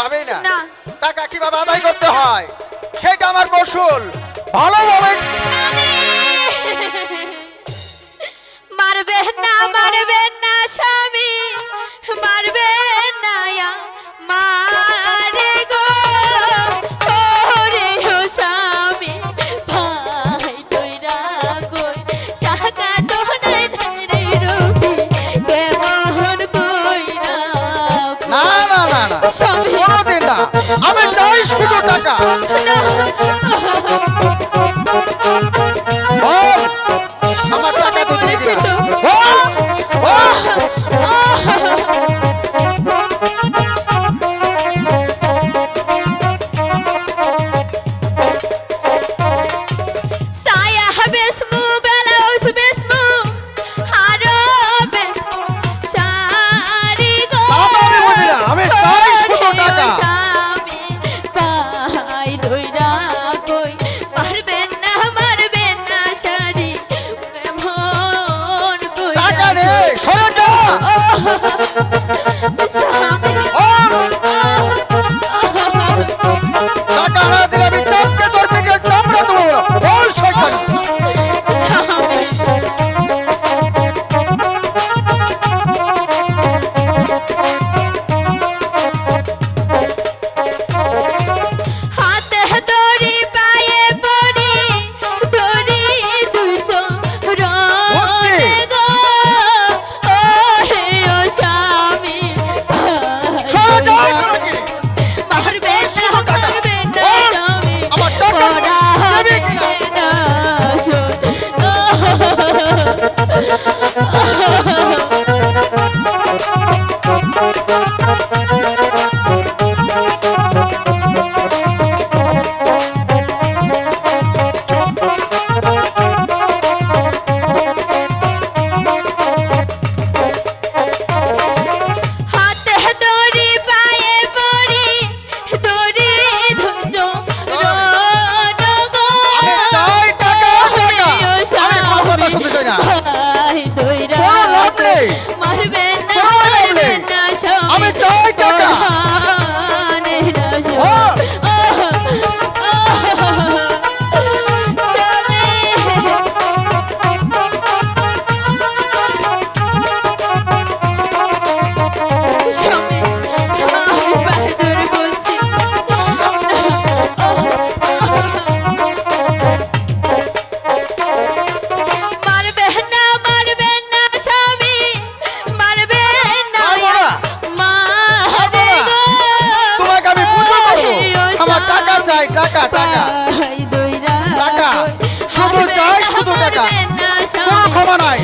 ভাবেই না। টাকা কীভাবে আদায় করতে হয় সেটা আমার কৌশল ভালোভাবে শুধু টাকা। আমার টাকা দুজন ¡Ja, আমি Amen. চাই টাকা টাকা। টাকা। শুধু চাই শুধু টাকা। কোনো ক্ষমা নাই।